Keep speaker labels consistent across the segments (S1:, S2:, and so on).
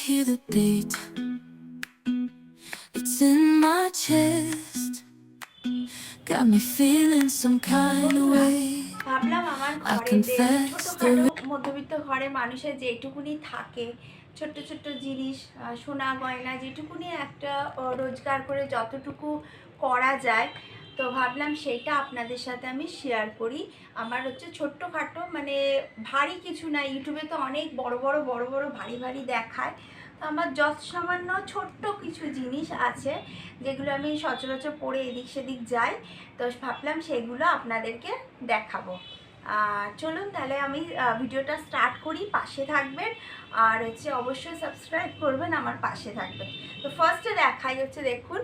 S1: hear the beat. It's in my chest. Got me feeling some kind of way.
S2: ভাবলাম আমার
S1: I
S2: ঘরে যে
S1: confess
S2: ছোটখাটো মধ্যবিত্ত ঘরে মানুষের যেটুকুনি থাকে ছোট্ট ছোট্ট জিনিস সোনা গয়না যেটুকুনি একটা রোজগার করে যতটুকু করা যায় তো ভাবলাম সেইটা আপনাদের সাথে আমি শেয়ার করি। আমার হচ্ছে ছোট্টখাটো মানে ভারী কিছু না ইউটিউবে তো অনেক বড় বড় বড় বড়, ভারী ভারী দেখায়। তো আমার যত সামান্য ছোট্ট কিছু জিনিস আছে, যেগুলো আমি সচরাচর পরে এদিক সেদিক যাই। তো ভাবলাম সেগুলো আপনাদেরকে দেখাবো। চলুন তাহলে আমি ভিডিওটা স্টার্ট করি, পাশে থাকবেন। আর হচ্ছে অবশ্যই সাবস্ক্রাইব করবেন, আমার পাশে থাকবেন। তো ফার্স্টে দেখাই হচ্ছে, দেখুন,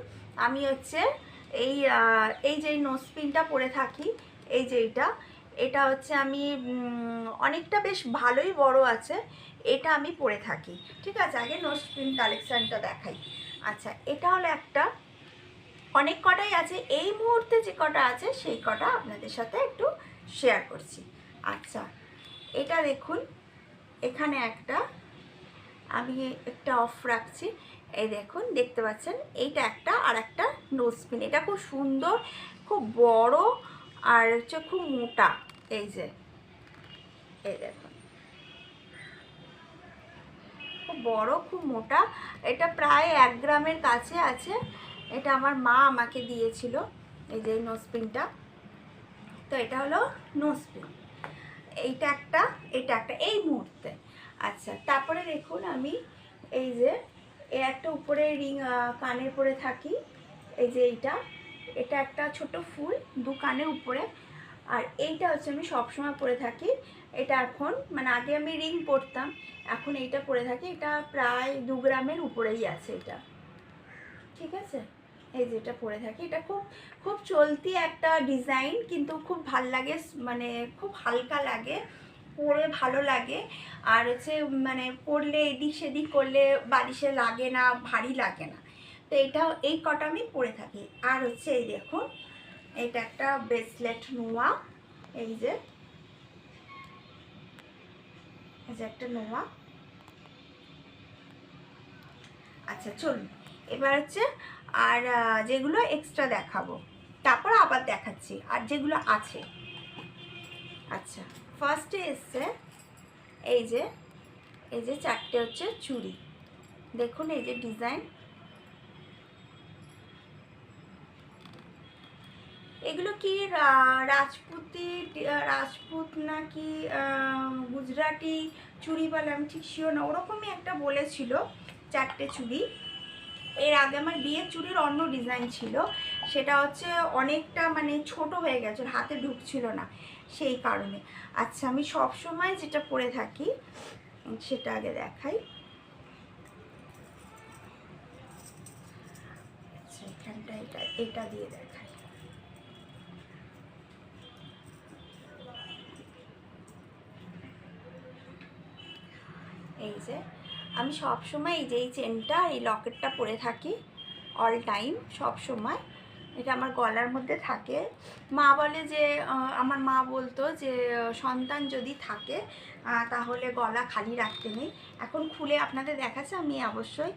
S2: আমি হচ্ছে এই এই যে নোসপিনটা পরে থাকি, এই যে এইটা, এটা হচ্ছে আমি অনেকটা বেশ ভালোই বড় আছে, এটা আমি পরে থাকি। ঠিক আছে, আগে নোসপিন কালেকশানটা দেখাই। আচ্ছা এটা হলো একটা, অনেক কটাই আছে, এই মুহূর্তে যে কটা আছে, সেই কটা আপনাদের সাথে একটু শেয়ার করছি। আচ্ছা এটা দেখুন, এখানে একটা আমি একটা অফ রাখছি। এই দেখুন, দেখতে পাচ্ছেন? এইটা একটা আর একটা নোজপিন এটা খুব সুন্দর, খুব বড় আর হচ্ছে খুব মোটা। এই যে, এই দেখুন। খুব বড়, খুব মোটা। এটা প্রায় এক গ্রামের কাছে আছে। এটা আমার মা আমাকে দিয়েছিল, এই যে নোসপিনটা তো এটা হলো নোসপিন এইটা একটা এটা একটা। এই মুহূর্তে আচ্ছা তারপরে দেখুন আমি এই যে, এ একটা উপরে রিং কানের পরে থাকি, এই যে এইটা। এটা একটা ছোট ফুল দু কানে উপরে। আর এইটা হচ্ছে আমি সবসময় পরে থাকি। এটা এখন মানে আগে আমি রিং পরতাম, এখন এইটা পরে থাকি। এটা প্রায় দু গ্রামের উপরেই আছে এটা। ঠিক আছে? এই যেটা পরে থাকি। এটা খুব খুব চলতি একটা ডিজাইন, কিন্তু খুব ভালো লাগে মানে খুব হালকা লাগে। পরে ভালো লাগে। আর হচ্ছে মানে পরলে এদিক সেদিক করলে বালিশে লাগে না, ভারী লাগে না। তো এটা এই কটা আমি পরে থাকি। আর হচ্ছে, এই দেখুন, এটা একটা ব্রেসলেট নোয়া। এই যে একটা নোয়া। আচ্ছা চলুন। এবার হচ্ছে, আর যেগুলো এক্সট্রা দেখাবো। তারপর আবার দেখাচ্ছি, আর যেগুলো আছে। আচ্ছা। ফার্স্টে এসছে এই যে এই যে চারটে হচ্ছে চুড়ি। দেখুন এই যে ডিজাইন। এগুলো কি রাজপুতি, রাজপুত নাকি গুজরাটি চুড়ি বলে? আমি ঠিক শিওর না, ওরকমই একটা বলেছিল চারটে চুড়ি। এর আগে আমার বিয়ের চুড়ির অন্য ডিজাইন ছিল। সেটা হচ্ছে অনেকটা মানে ছোট হয়ে গেছে হাতে ঢুকছিল না। সেই কারণে। আচ্ছা আমি সব সময় যেটা পরে থাকি, সেটা আগে দেখাই। আচ্ছা এখানটা এটা এটা দিয়ে দেখাই। এই যে, আমি সব সময় এই যে, এই চেনটা, এই লকেটটা পরে থাকি অল টাইম সব সময় এটা আমার গলার মধ্যে থাকে। মা বলে যে আমার মা বলতো যে, সন্তান যদি থাকে তাহলে গলা খালি রাখতে নেই। এখন খুলে আপনাদের দেখাচ্ছে, আমি অবশ্যই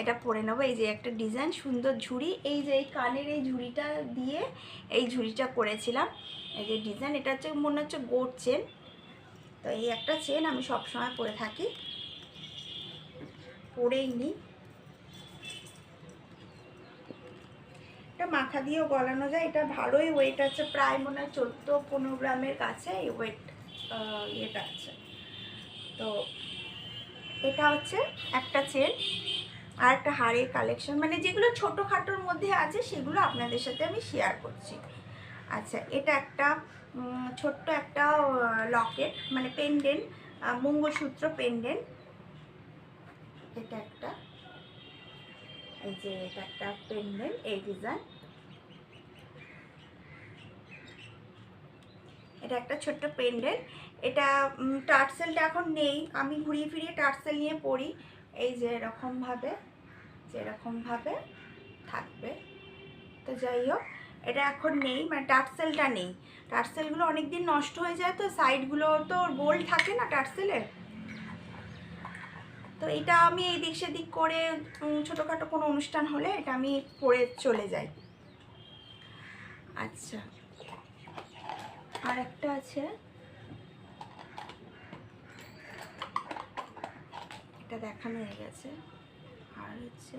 S2: এটা পরে নেব। এই যে একটা ডিজাইন, সুন্দর ঝুড়ি। এই যে এই কানের এই ঝুড়িটা দিয়ে এই ঝুড়িটা করেছিলাম। এই যে ডিজাইন, এটা হচ্ছে, মনে হচ্ছে গোট চেন। তো এই একটা চেন আমি সবসময় পরে থাকি। পরেই নিই। এটা মাথা দিয়েও গলানো যায়। এটা ভালোই ওয়েট আছে, প্রায় মনে হয় চোদ্দ পনেরো গ্রামের কাছে এই ওয়েট ইয়েটা আছে। তো এটা হচ্ছে একটা চেন আর একটা হাড়ের কালেকশন মানে যেগুলো ছোটোখাটোর মধ্যে আছে, সেগুলো আপনাদের সাথে আমি শেয়ার করছি। আচ্ছা এটা একটা ছোট্ট একটা লকেট মানে পেন্ডেন্ট মঙ্গলসূত্র পেন্ডেন্ট এটা একটা, এই যে এটা একটা পেন্ডেন্ট এই ডিজাইন এটা একটা ছোট্ট পেন্ডেন্ট এটা টার্সেলটা এখন নেই। আমি ঘুরিয়ে ফিরিয়ে টার্সেল নিয়ে পড়ি। এই যে এরকমভাবে যে এরকমভাবে থাকবে। তো যাই হোক, এটা এখন নেই মানে টার্সেলটা নেই। টার্সেলগুলো অনেক দিন নষ্ট হয়ে যায় তো, সাইডগুলো তো গোল্ড থাকে না টার্সেলের। তো এটা আমি এই দিক সেদিক করে ছোটোখাটো কোনো অনুষ্ঠান হলে এটা আমি পরে চলে যাই। আচ্ছা। আর একটা আছে। এটা দেখানো হয়ে গেছে। আর হচ্ছে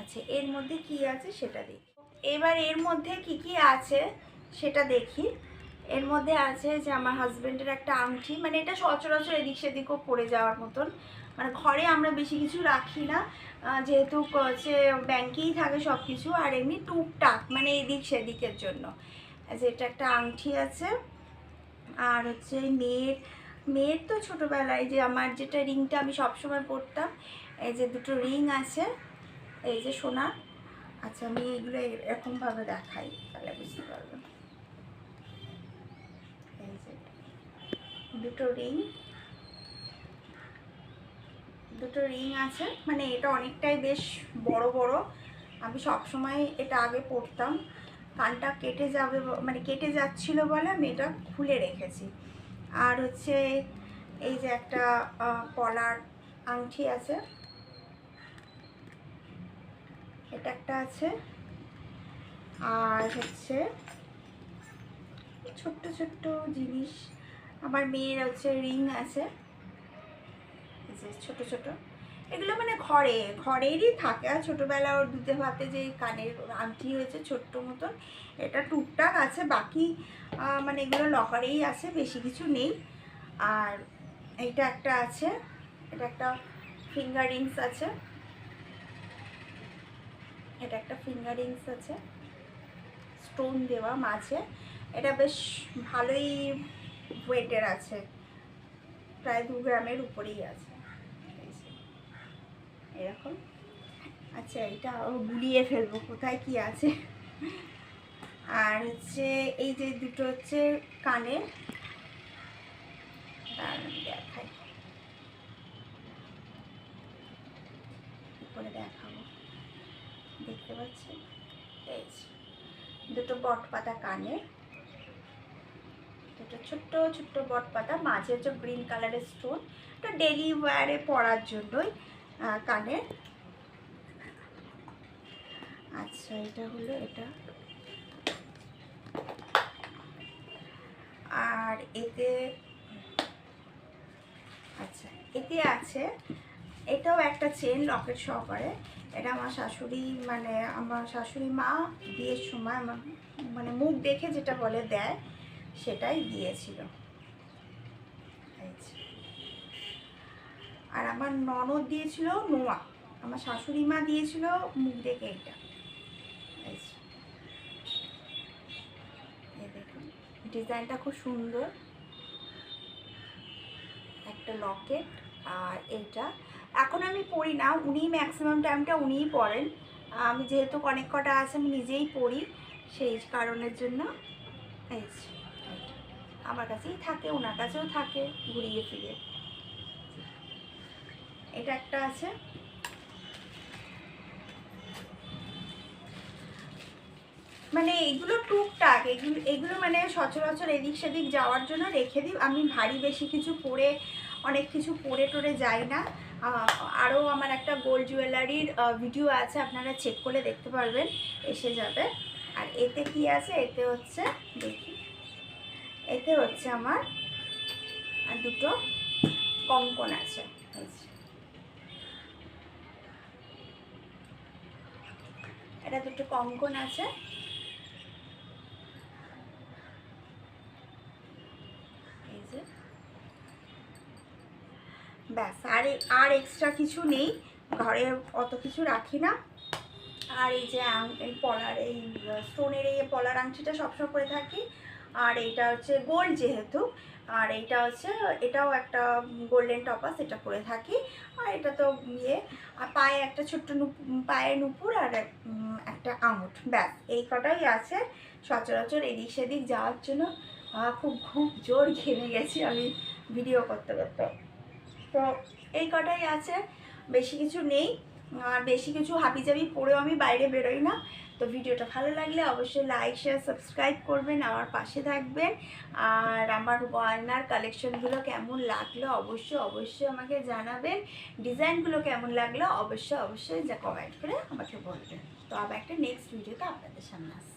S2: আচ্ছা এর মধ্যে কি আছে সেটা দেখি। এবার এর মধ্যে কি কি আছে সেটা দেখি। এর মধ্যে আছে যে আমার হাজবেন্ডের একটা আংটি মানে এটা সচরাচর এদিক সেদিকও পড়ে যাওয়ার মতন। মানে ঘরে আমরা বেশি কিছু রাখি না যেহেতু হচ্ছে ব্যাংকেই থাকে সব কিছু আর এমনি টুকটাক মানে এদিক সেদিকের জন্য। যে এটা একটা আংটি আছে, আর হচ্ছে মেয়ের মেয়ের তো ছোটোবেলায় যে আমার যেটা রিংটা আমি সবসময় পরতাম, এই যে দুটো রিং আছে, এই যে সোনা আচ্ছা আমি এগুলো এরকমভাবে দেখাই, তাহলে বুঝতে পারবেন। এই যে দুটো রিং। দুটো রিং আছে। মানে এটা অনেকটাই বেশ বড় বড়। আমি সবসময় এটা আগে পরতাম। কানটা কেটে যাবে মানে কেটে যাচ্ছিল বলে আমি এটা খুলে রেখেছি। আর হচ্ছে এই যে একটা পলার আংটি আছে। এটা একটা আছে। আর হচ্ছে ছোট্ট ছোট্ট জিনিস। আমার মেয়ের হচ্ছে রিং আছে। ছোট ছোট। এগুলো মানে ঘরে, ঘরেরই থাকে। আর ছোটোবেলা ওর দুধে ভাতে যে কানের আংটি হয়েছে ছোট্ট মতন, এটা টুকটাক আছে। বাকি মানে এগুলো লকারেই আছে, বেশি কিছু নেই। আর এইটা একটা আছে, এটা একটা ফিঙ্গার রিংস আছে। এটা একটা ফিঙ্গার রিংস আছে। স্টোন দেওয়া মাঝে। এটা বেশ ভালোই ওয়েটের আছে। প্রায় দু গ্রামের উপরেই আছে। এরকম। আচ্ছা এটা গুলিয়ে ফেলব, কোথায় কি আছে? আর হচ্ছে এই যে দুটো হচ্ছে কানের দেখাই। করে দেখাবো। দেখতে এই দুটো বট পাতা কানে। দুটো ছোট্ট ছোট্ট বট পাতা মাঝে হচ্ছে গ্রিন কালারের স্টোন। ডেলি ওয়ারে পরার জন্যই কানে আচ্ছা এটা হলো এটা। আর এতে আচ্ছা এতে আছে, এটাও একটা চেন লকেট সহকারে। এটা আমার শাশুড়ি মানে আমার শাশুড়ি মা বিয়ের সময় আমার মানে মুখ দেখে যেটা বলে দেয়, সেটাই দিয়েছিল। যে। আর আমার ননদ দিয়েছিল নোয়া। আমার শাশুড়ি মা দিয়েছিল মুখ দেখে এটা। ডিজাইনটা খুব সুন্দর। একটা লকেট আর এইটা। এখন আমি পড়ি না, উনি ম্যাক্সিমাম টাইমটা উনিই পড়েন। আমি যেহেতু অনেক কটা আছে, আমি নিজেই পড়ি সেই কারণের জন্য। আমার কাছেই থাকে, ওনার কাছেও থাকে, ঘুরিয়ে ফিরে এটা একটা আছে। মানে এগুলো টুকটাক, এগুলো এগুলো মানে সচরাচর এদিক সেদিক যাওয়ার জন্য রেখে দিই। আমি ভারী বেশি কিছু পরে, অনেক কিছু পরে টরে যাই না। আরও আমার একটা গোল্ড জুয়েলারির ভিডিও আছে, আপনারা চেক করে দেখতে পারবেন, এসে যাবে। আর এতে কি আছে? এতে হচ্ছে, দেখি। এতে হচ্ছে আমার দুটো কঙ্কন আছে। এটা দুটো কঙ্কন আছে। ব্যাস, আর আর এক্সট্রা কিছু নেই। ঘরে অত কিছু রাখি না। আর এই যে পলার, এই স্টোনের এই পলার আংটিটা সবসময় করে থাকি। আর এইটা হচ্ছে গোল্ড যেহেতু, আর এইটা হচ্ছে, এটাও একটা গোল্ডেন টপাস এটা পরে থাকি। আর এটা তো ইয়ে আর পায়ে একটা ছোট্ট পায়ে নুপুর আর এক- একটা আঙুঠ, ব্যাস। এই কটাই আছে। সচরাচর এদিক সেদিক যাওয়ার জন্য খুব খুব জোর ঘেমে গেছি আমি ভিডিও করতে করতে। তো এই কটাই আছে, বেশি কিছু নেই। আর বেশি কিছু হাবিজাবি পরেও আমি বাইরে বেরোই না। তো ভিডিওটা ভালো লাগলে অবশ্যই লাইক শেয়ার সাবস্ক্রাইব করবেন, আমার পাশে থাকবেন। আর আমার গয়নার কালেকশনগুলো কেমন লাগল অবশ্যই অবশ্যই আমাকে জানাবেন। ডিজাইনগুলো কেমন লাগল অবশ্যই অবশ্যই যা কমেন্ট করে আমাকে বলবেন। তো আবার একটা নেক্সট ভিডিওতে আপনাদের সামনে আসছে।